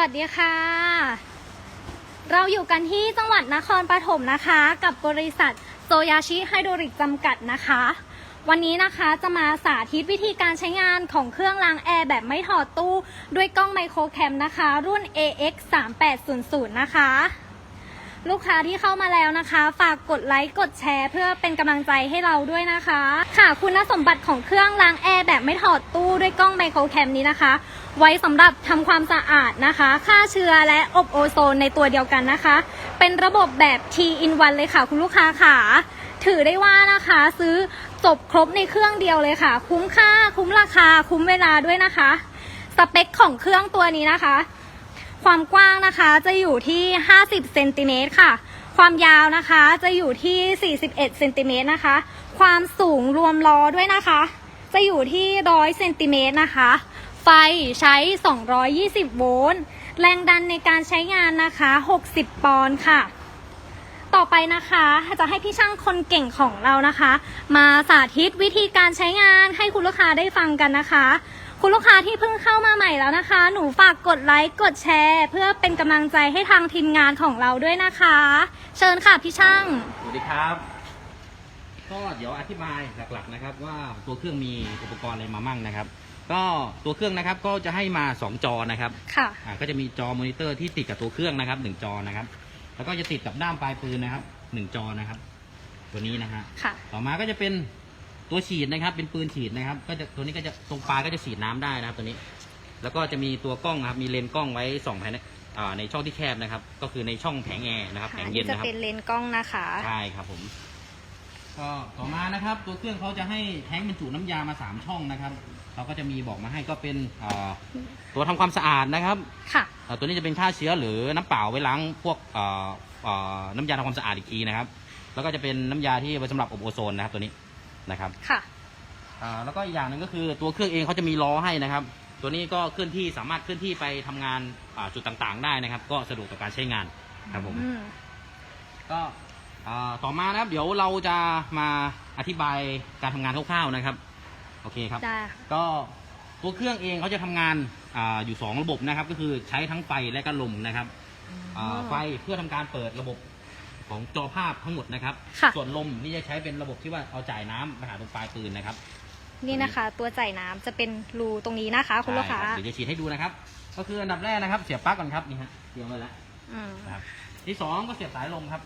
วัสดีค่ะ เราอยู่กันที่จังหวัดนครปฐมนะคะ กับบริษัทโซยาชิไฮโดริกจำกัดนะคะ วันนี้นะคะจะมาสาธิตวิธีการใช้งานของเครื่องล้างแอร์แบบไม่ถอดตู้ ด้วยกล้องไมโครแคมนะคะ รุ่น AX 3 8 0 0นะคะ ลูกค้าที่เข้ามาแล้วนะคะ ฝากกดไลค์กดแชร์เพื่อเป็นกำลังใจให้เราด้วยนะคะ ค่ะคุณสมบัติของเครื่องล้างแอร์แบบไม่ถอดตู้ด้วยกล้องไมโครแคมนี้นะคะ ไว้สำหรับทำความสะอาดนะคะ ฆ่าเชื้อและอบโอโซนในตัวเดียวกันนะคะ เป็นระบบแบบ T in 1เลยค่ะ คุณลูกค้าค่ะถือได้ว่านะคะซื้อจบครบในเครื่องเดียวเลยค่ะ คุ้มค่า คุ้มราคา คุ้มเวลาด้วยนะคะ สเปคของเครื่องตัวนี้นะคะ ความกว้างนะคะจะอยู่ที่ 50เซนติเมตรค่ะ ความยาวนะคะจะอยู่ที่ 41เซนติเมตรนะคะ ความสูงรวมล้อด้วยนะคะ จะอยู่ที่100เซนติเมตรนะคะ ไฟใช้ 220 โวลต์ แรงดันในการใช้งานนะคะ 60 ปอนด์ค่ะ ต่อไปนะคะจะให้พี่ช่างคนเก่งของเรานะคะ มาสาธิตวิธีการใช้งานให้คุณลูกค้าได้ฟังกันนะคะ คุณลูกค้าที่เพิ่งเข้ามาใหม่แล้วนะคะ หนูฝากกดไลค์กดแชร์ เพื่อเป็นกำลังใจให้ทางทีมงานของเราด้วยนะคะ เชิญค่ะพี่ช่าง สวัสดีครับ ก็เดี๋ยวอธิบายหลักๆนะครับ ว่าตัวเครื่องมีอุปกรณ์อะไรมามั่งนะครับ ก็ตัวเครื่องนะครับก็จะให้มา 2 จอนะครับค่ะอ่าก็จะมีจอมอนิเตอร์ที่ติดกับตัวเครื่องนะครับหนึ่งจอนะครับ แล้วก็จะติดกับด้ามปลายปืนนะครับหนึ่งจอนะครับ ตัวนี้นะฮะค่ะ ต่อมาก็จะเป็น ตัวฉีดนะครับ เป็นปืนฉีดนะครับ ก็จะตัวนี้ก็จะตรงปลายก็จะฉีดน้ำได้นะครับ ตัวนี้ แล้วก็จะมีตัวกล้องนะครับ มีเลนส์กล้องไว้ส่องภายในอ่าในช่องที่แคบนะครับ ก็คือในช่องแผงแอร์นะครับ แผงเย็นจะนะครับเป็นเลนส์กล้องนะคะใช่ครับผมก็ต่อมานะครับ ตัวเครื่องเขาจะให้แท้งบรรจุน้ำยามาสามช่องนะครับเขาก็จะมีบอกมาให้ก็เป็นเอ่อตัวทำความสะอาดนะครับค่ะเอ่อตัวนี้จะเป็นฆ่าเชื้อหรือน้ำเปล่าไว้ล้างพวกเอ่อเอ่อน้ำยาทำความสะอาดอีกทีนะครับ แล้วก็จะเป็นน้ำยาที่ไว้สำหรับอบโอโซนนะครับตัวนี้ นะครับค่ะอ่าแล้วก็อีกอย่างหนึ่งก็คือตัวเครื่องเองเขาจะมีล้อให้นะครับ ตัวนี้ก็เคลื่อนที่สามารถเคลื่อนที่ไปทำงานอ่าจุดต่างๆ ได้นะครับ ก็สะดวกต่อการใช้งานครับผม อืม ก็อ่าต่อมานะครับ เดี๋ยวเราจะมาอธิบายการทำงานคร่าวๆนะครับ โอเคครับ ได้ค่ะ ก็ตัวเครื่องเองเขาจะทำงานอาอยู่ 2 ระบบนะครับ ก็คือใช้ทั้งไฟและก็ลมนะครับอ่าไฟเพื่อทำการเปิดระบบ ของจอภาพทั้งหมดนะครับ ค่ะ ส่วนลมนี่จะใช้เป็นระบบที่ว่าเอาจ่ายน้ำไปหาตรงปลายปืนนะครับนี่นะคะ ตัวจ่ายน้ำจะเป็นรูตรงนี้นะคะ คุณลูกค้าใช่รับเดี๋ยวจะฉีดให้ดูนะครับ ก็คืออันดับแรกนะครับ เสียบปลั๊กก่อนครับนี่ฮะเสียบไว้แล้วอืมนะครับที่สองก็เสียบสายลมครับ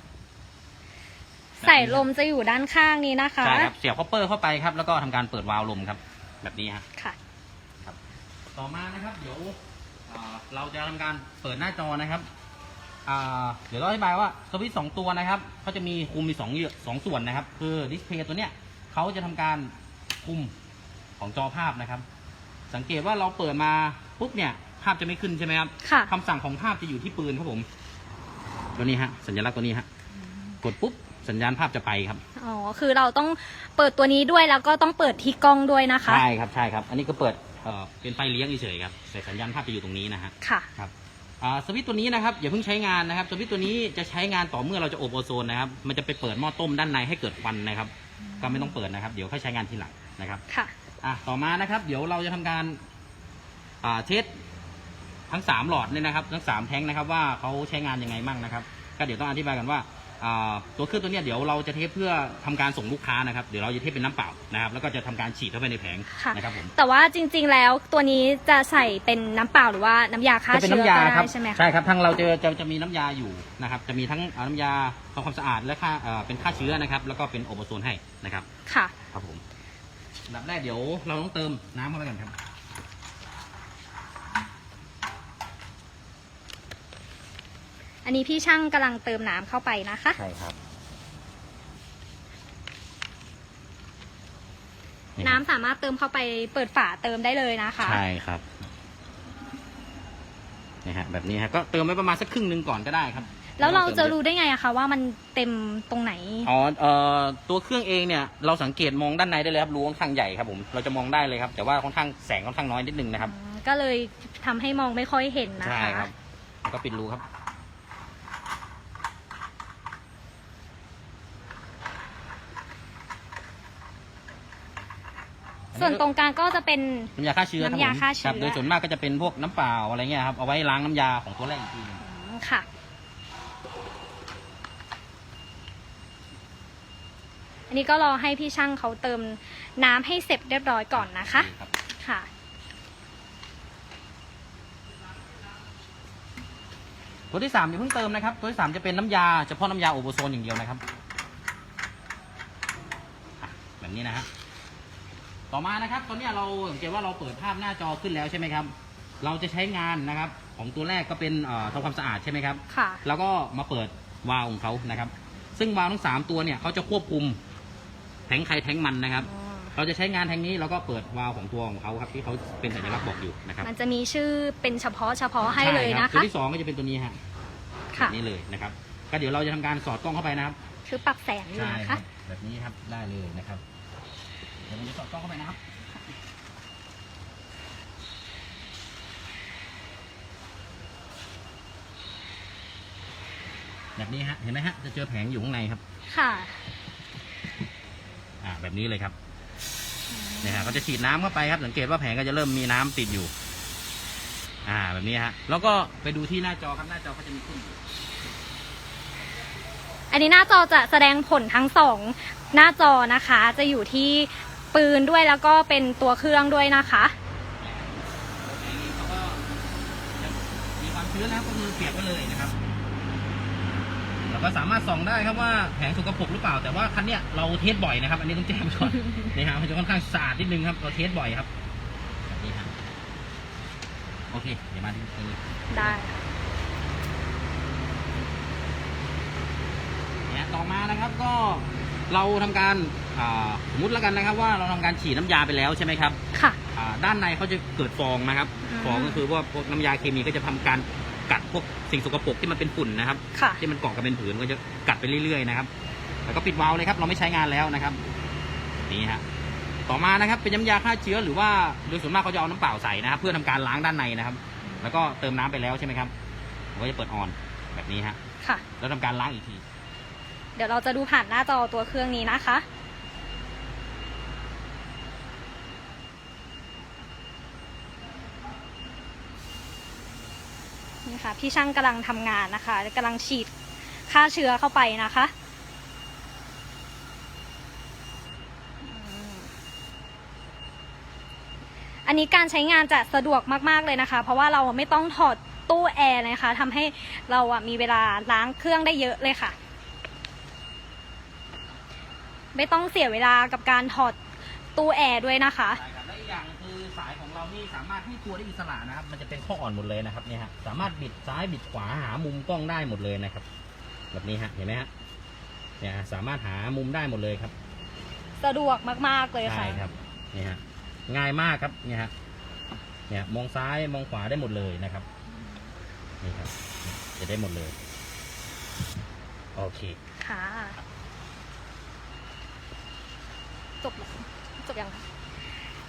ใส่ลมจะอยู่ด้านข้างนี้นะคะ ใช่ครับ เสียบคอปเปอร์เข้าไปครับ แล้วก็ทำการเปิดวาล์วลมครับ แบบนี้ฮะ ค่ะ ต่อมานะครับ เดี๋ยวอ่าเราจะทำการเปิดหน้าจอนะครับ อ่าเดี๋ยวเราอธิบายว่าสวิตช์สองตัวนะครับเขาจะมีคุมมีสองเรื่องสองส่วนนะครับ คือดิสเพย์ตัวเนี้ยเขาจะทำการคุมของจอภาพนะครับ สังเกตว่าเราเปิดมาปุ๊บเนี่ยภาพจะไม่ขึ้นใช่ไหมครับค่ะคำสั่งของภาพจะอยู่ที่ปืนครับผม ตัวนี้ฮะ สัญลักษณ์ตัวนี้ฮะ กดปุ๊บสัญญาณภาพจะไปครับ อ๋อ คือเราต้องเปิดตัวนี้ด้วยแล้วก็ต้องเปิดที่กล้องด้วยนะคะ ใช่ครับ ใช่ครับ อันนี้ก็เปิด เอ่อ เป็นไฟเลี้ยงเฉยๆครับ แต่สัญญาณภาพจะอยู่ตรงนี้นะฮะ ค่ะ ครับอ่า สวิตช์ตัวนี้นะครับอย่าเพิ่งใช้งานนะครับสวิตช์ตัวนี้จะใช้งานต่อเมื่อเราจะอบโอโซนนะครับ มันจะไปเปิดหม้อต้มด้านในให้เกิดควันนะครับ ก็ไม่ต้องเปิดนะครับ เดี๋ยวค่อยใช้งานทีหลังนะครับค่ะอะต่อมานะครับ เดี๋ยวเราจะทำการอ่าเทสทั้งสามหลอดเนี่ยนะครับ ทั้งสามแท้งนะครับ ว่าเขาใช้งานยังไงมั่งนะครับ ก็เดี๋ยวต้องอธิบายกันว่า อ่าตัวเครื่องตัวเนี้ยเดี๋ยวเราจะเทสเพื่อทำการส่งลูกค้านะครับ เดี๋ยวเราจะเทสเป็นน้ำเปล่านะครับแล้วก็จะทำการฉีดเข้าไปในแผงค่ะ นะครับผมแต่ว่าจริงๆแล้วตัวนี้จะใส่เป็นน้ำเปล่าหรือว่าน้ำยาฆ่าจะเป็นเชื้อน้ำยาก็ครัได้บใช่ไหมคะใช่ครับทางเราจะจะจะมีน้ำยาอยู่นะครับ จะมีทั้งอ่าน้ำยาทำความสะอาดและค่าเอ่อเป็นฆ่าเชื้อนะครับแล้วก็เป็นโอโบโซนให้นะครับค่ะ ครับผมอันดับแรกเดี๋ยวเราต้องเติมน้ำเข้าไปก่อนครับ อันนี้พี่ช่างกำลังเติมน้ำเข้าไปนะคะ ใช่ครับน้ำสามารถเติมเข้าไปเปิดฝาเติมได้เลยนะคะ ใช่ครับนี่ฮะแบบนี้ฮะก็เติมไว้ประมาณสักครึ่งหนึ่งก่อนก็ได้ครับ แล้วเราจะไม่ต้องติมยอรู้ได้ไงอะคะว่ามันเต็มตรงไหนอ๋อเอ่อตัวเครื่องเองเนี่ยเราสังเกตมองด้านในได้เลยครับรูค่อนข้างใหญ่ครับผมเราจะมองได้เลยครับ แต่ว่าค่อนข้างแสงค่อนข้างน้อยนิดนึงนะครับอืมก็เลยทำให้มองไม่ค่อยเห็นนะใช่คะครับแล้วก็ปิดรูครับ ส่วนตรงกลางก็จะเป็น น้ำยาฆ่าเชื้อครับน้ำยาผมฆ่าเชื้อครับโดยส่วนมากก็จะเป็นพวกน้ำเปล่าอะไรเงี้ยครับเอาไว้ล้างน้ำยาของตัวแรกอีกทีหนึงอืมค่ะ อันนี้ก็รอให้พี่ช่างเขาเติมน้ำให้เสร็จเรียบร้อยก่อนนะคะรับ ค่ะ ตัวที่สามอย่าเพิ่งเติมนะครับ ตัวที่สามจะเป็นน้ำยาเฉพาะน้ำยาโอโบโซนอย่างเดียวนะครับอะแบบนี้นะฮะ ต่อมานะครับตอนเนี้ยเราสังเกตว่าเราเปิดภาพหน้าจอขึ้นแล้วใช่ไหมครับ เราจะใช้งานนะครับ ของตัวแรกก็เป็นเอ่อทำความสะอาดใช่ไหมครับ ค่ะ แล้วก็มาเปิดวาล์วของเขานะครับ ซึ่งวาล์วทั้งสามตัวเนี่ยเขาจะควบคุมแทงใครแทงมันนะครับ เราจะใช้งานแทงนี้แล้วก็เปิดวาล์วของตัวของเขาครับที่เขาเป็นสัญลักษณ์บอกอยู่นะครับ มันจะมีชื่อเป็นเฉพาะเฉพาะให้เลยช่นะรับตัวคะที่สองก็จะเป็นตัวนี้ฮะค่ะแบบนี้เลยนะครับ ก็เดี๋ยวเราจะทำการสอดกล้องเข้าไปนะครับ คือปรับแสงอยู่ใช่นะครัคะบแบบนี้ครับได้เลยนะครับเดี๋ยวผมจะสอดกล้องเข้าไปนะครับแบบนี้ฮะเห็นไหมฮะจะเจอแผงอยู่ข้างในครับค่ะอ่าแบบนี้เลยครับเนี่ยฮะก็จะฉีดน้ำเข้าไปครับสังเกตว่าแผงก็จะเริ่มมีน้ำติดอยู่ อ่าแบบนี้ฮะแล้วก็ไปดูที่หน้าจอครับหน้าจอก็จะมีขึ้นอันนี้หน้าจอจะแสดงผลทั้งสองหน้าจอนะคะ จะอยู่ที่ ปืนด้วยแล้วก็เป็นตัวเครื่องด้วยนะคะแผงนี้เขาก็จะมีความชื้นนะครับก็คือเปียกไปเลยนะครับเราก็สามารถส่องได้ครับว่าแผงสกปรกหรือเปล่า แต่ว่าคันเนี้ยเราเทสบ่อยนะครับ อันนี้ต้องแจ้งก่อนนี่ฮะมันจะค่อนข้างสะอาดนิดนึงครับ เราเทสบ่อยครับแบบนี้ครับโอเค เดี๋ยวมาที่ตรงนี้ได้เนี่ยต่อมานะครับก็ เราทำการอ่าสมมติแล้วกันนะครับ ว่าเราทำการฉีดน้ำยาไปแล้วใช่ไหมครับค่ะ อ่าด้านในเขาจะเกิดฟองนะครับอืมฟองก็คือว่าพวกน้ำยาเคมีก็จะทำการกัดพวกสิ่งสกปรกที่มันเป็นฝุ่นนะครับ ค่ะ ที่มันเกาะกันเป็นผืนก็จะกัดไปเรื่อยๆนะครับ แล้วก็ปิดวาล์วเลยครับ เราไม่ใช้งานแล้วนะครับ นี่ฮะ ต่อมานะครับเป็นน้ำยาฆ่าเชื้อหรือว่าโดยส่วนมากเขาจะเอาน้ำเปล่าใส่นะครับ เพื่อทำการล้างด้านในนะครับ แล้วก็เติมน้ำไปแล้วใช่ไหมครับผมก็จะเปิดออนแบบนี้ฮะ ค่ะ แล้วทำการล้างอีกทีเดี๋ยวเราจะดูผ่านหน้าจอตัวเครื่องนี้นะคะนี่ค่ะพี่ช่างกำลังทำงานนะคะกำลังฉีดฆ่าเชื้อเข้าไปนะคะอันนี้การใช้งานจะสะดวกมากๆเลยนะคะ เพราะว่าเราไม่ต้องถอดตู้แอร์นะคะทำให้เรามีเวลาล้างเครื่องได้เยอะเลยค่ะ ไม่ต้องเสียเวลากับการถอดตู้แอร์ด้วยนะคะ ใช่ครับและอีกอย่างคือสายของเรานี่สามารถให้ตัวได้อิสระนะครับ มันจะเป็นข้ออ่อนหมดเลยนะครับเนี่ยฮะสามารถบิดซ้ายบิดขวาหามุมกล้องได้หมดเลยนะครับ แบบนี้ฮะเห็นไหมฮะเนี่ยฮะสามารถหามุมได้หมดเลยครับสะดวกมากๆเลยค่ะใช่ครับนี่ฮะง่ายมากครับเนี่ยฮะเนี่ยมองซ้ายมองขวาได้หมดเลยนะครับนี่ครับจะได้หมดเลยโอเค ค่ะ จบแล้วจบยังคะ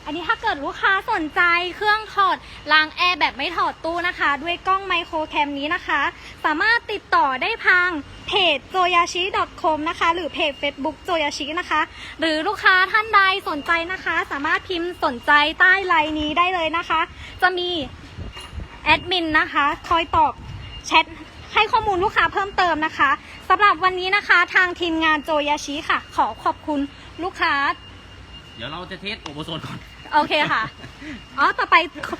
อันนี้ถ้าเกิดลูกค้าสนใจเครื่องถอดล้างแอร์แบบไม่ถอดตู้นะคะ ด้วยกล้องไมโครแคมนี้นะคะ สามารถติดต่อได้ทางเพจ joyashi.com นะคะ หรือเพจ Facebook joyashi นะคะ หรือลูกค้าท่านใดสนใจนะคะ สามารถพิมพ์สนใจใต้ไลน์นี้ได้เลยนะคะ จะมีแอดมินนะคะ คอยตอบแชท ให้ข้อมูลลูกค้าเพิ่มเติมนะคะสำหรับวันนี้นะคะ ทางทีมงานโจยาชิค่ะ ขอขอบคุณลูกค้า เดี๋ยวเราจะเทสโอโบโซนก่อน โอเคค่ะ อ๋อ ต่อไป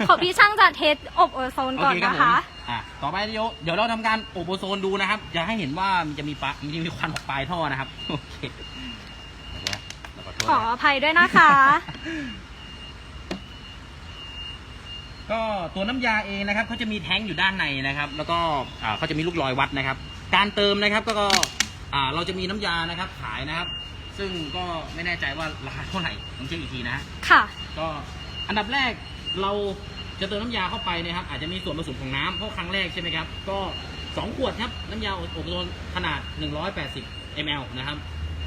ขอพี่ช่างจะเทสอบโอโซนก่อนโเรันะบคะผมอะต่อไปเดี๋ยวเดี๋ยวเราทำการโอโบโซนดูนะครับ จะให้เห็นว่ามันจะมีปะมันจะมีควันออกปลายท่อนะครับ โอเคเดี๋ยวนะเราขอโทษขอนะอภัยด้วยนะคะ ก็ตัวน้ำยาเองนะครับเขาจะมีแท้งอยู่ด้านในนะครับ แล้วก็อ่าเขาจะมีลูกรอยวัดนะครับ การเติมนะครับก็ก็อ่าเราจะมีน้ำยานะครับขายนะครับ ซึ่งก็ไม่แน่ใจว่าราคาเท่าไหร่ต้องเช็คอีกทีนะค่ะ ก็อันดับแรกเราจะเติมน้ำยาเข้าไปนะครับ อาจจะมีส่วนผสมของน้ำเพราะครั้งแรกใช่ไหมครับ ก็ 2 ขวดครับน้ำยาอบโซนขนาด 180 ml นะครับ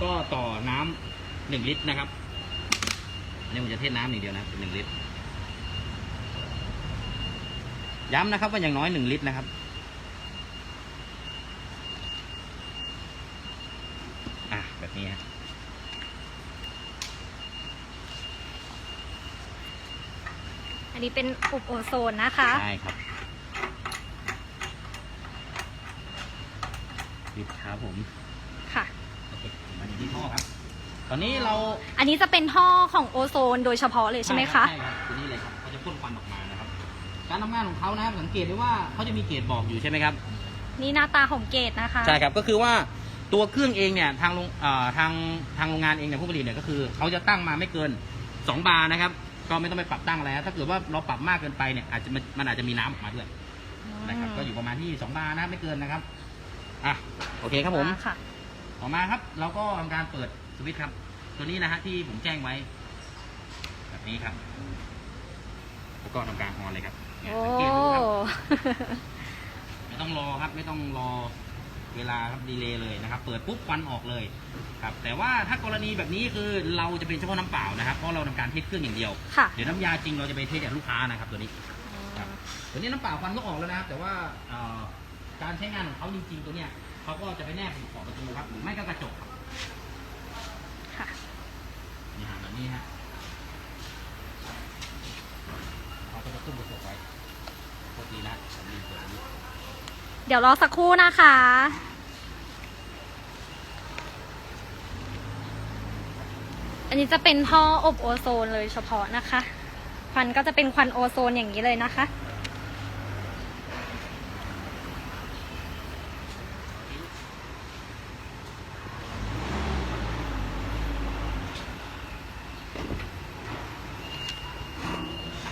ก็ต่อน้ำ1ลิตรนะครับอันนี้ผมจะเทน้ำอย่างเดียวนะครับเป็น1ลิตร ย้ำนะครับว่าอย่างน้อย1ลิตรนะครับอะแบบนี้ฮะนี้เป็นอุบโอโซนนะคะใช่ครับปิดครับผมค่ะโอเคมาอยู่ที่ท่อครับ ตอนนี้เราอันนี้จะเป็นท่อของโอโซนโดยเฉพาะเลยใช่ไหมคะ ใช่ครับตัวนี้เลยครับเขาจะพ่นควันออกมานะครับ การทำงานของเขานะครับสังเกตได้ว่าเขาจะมีเกจบอกอยู่ใช่ไหมครับ นี่หน้าตาของเกตนะคะ ใช่ครับก็คือว่าตัวเครื่องเองเนี่ยทางโรงเอ่อทางทางโรงงานเองเนี่ยผู้ผลิตเนี่ยก็คือเขาจะตั้งมาไม่เกิน 2 บาร์นะครับ ก็ไม่ต้องไปปรับตั้งอะไรนะถ้าเกิดว่าเราปรับมากเกินไปเนี่ยอาจจะมันมันอาจจะมีน้ำออกมาด้วยนะครับก็อยู่ประมาณที่ 2 บาร์นะครับไม่เกินนะครับอะโอเคครับผมค่ะ ต่อมาครับ เราก็ทำการเปิดสวิตช์ครับ ตัวนี้นะฮะที่ผมแจ้งไว้ แบบนี้ครับ แล้วก็ทำการออนเลยครับ โอ้สังเกตดูครับไม่ต้องรอครับ ไม่ต้องรอเวลาครับดีเลย์เลยนะครับ เปิดปุ๊บควันออกเลยครับ แต่ว่าถ้ากรณีแบบนี้คือเราจะเป็นเฉพาะน้ำเปล่านะครับเพราะเราทำการเทสเครื่องอย่างเดียว ค่ะเดี๋ยวน้ำยาจริงเราจะไปเทสจากลูกค้านะครับตัวนี้ ครับ ตัวนี้น้ำเปล่าควันก็ออกแล้วนะครับแต่ว่าเอ่อการใช้งานของเขาจริงๆตัวเนี้ยเขาก็จะไปแนบอยู่ขอบประตูครับหรือไม่ก็กระจกครับค่ะนี่ฮะแบบนี้ฮะเขึ้นกระจกไว้ปกตินะผมลืมเปิดอันนี้เดี๋ยวรอสักครู่นะคะ อันนี้จะเป็นท่ออบโอโซนเลยเฉพาะนะคะ ควันก็จะเป็นควันโอโซนอย่างนี้เลยนะคะ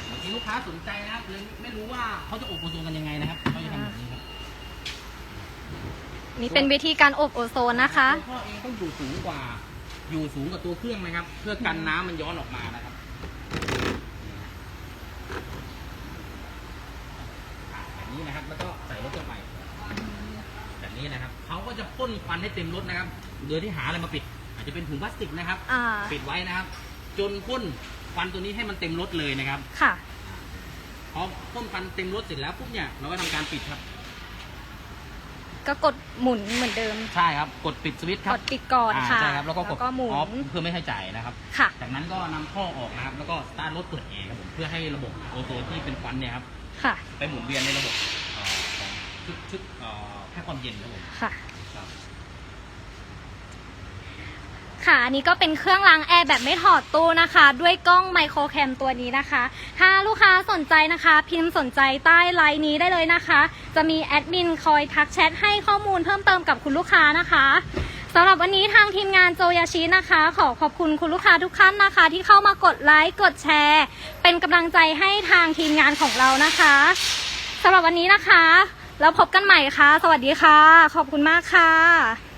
บางทีลู กค้าสนใจนะครับเลยไม่รู้ว่าเขาจะอบโอโซนกันยังไงนะครับเขาจะทำแบบนี้ครับนี่เป็นวิธีการอบโอโซนนะคะ ตัวท่อเองต้องอยู่สูงกว่า อยู่สูงกว่าตัวเครื่องนะครับ เพื่อกันน้ำมันย้อนออกมานะครับอะแบบนี้นะครับ แล้วก็ใส่รถเข้าไปแบบนี้นะครับเขาก็จะพ่นควันให้เต็มรถนะครับโดยที่หาอะไรมาปิด อาจจะเป็นถุงพลาสติกนะครับ อ่า ปิดไว้นะครับ จนพ่นควันตัวนี้ให้มันเต็มรถเลยนะครับ ค่ะ พอพ่นควันเต็มรถเสร็จแล้วปุ๊บเนี่ยเราก็ทำการปิดครับ ก็กดหมุนเหมือนเดิม ใช่ครับ กดปิดสวิตช์คกรับดปิดก่อนอ่าค่ะใช่ครับแล้วก็กดหมุอนอฟเพื่อไม่ให้จ่ายนะครับ ค่ะ จากนั้นก็นำท่อออกนะครับ แล้วก็สตาร์ทรถเปิดแอร์ครับผมเพื่อให้ระบบโอโซนที่เป็นควันเนี่ยครับค่ะ ไปหมุนเวียนในระบบเอ่อของชุดชุดเอ่อให้ความเย็นครับผมค่ะ ครับ ค่ะ อันนี้ก็เป็นเครื่องล้างแอร์แบบไม่ถอดตู้นะคะ ด้วยกล้องไมโครแคมตัวนี้นะคะ ถ้าลูกค้าสนใจนะคะ พิมพ์สนใจใต้ไลน์นี้ได้เลยนะคะ จะมีแอดมินคอยทักแชทให้ข้อมูลเพิ่มเติมกับคุณลูกค้านะคะสำหรับวันนี้ทางทีมงานโจยาชินะคะ ขอขอบคุณคุณลูกค้าทุกท่านนะคะ ที่เข้ามากดไลค์กดแชร์ เป็นกำลังใจให้ทางทีมงานของเรานะคะสำหรับวันนี้นะคะ แล้วพบกันใหม่ค่ะ สวัสดีค่ะ ขอบคุณมากค่ะ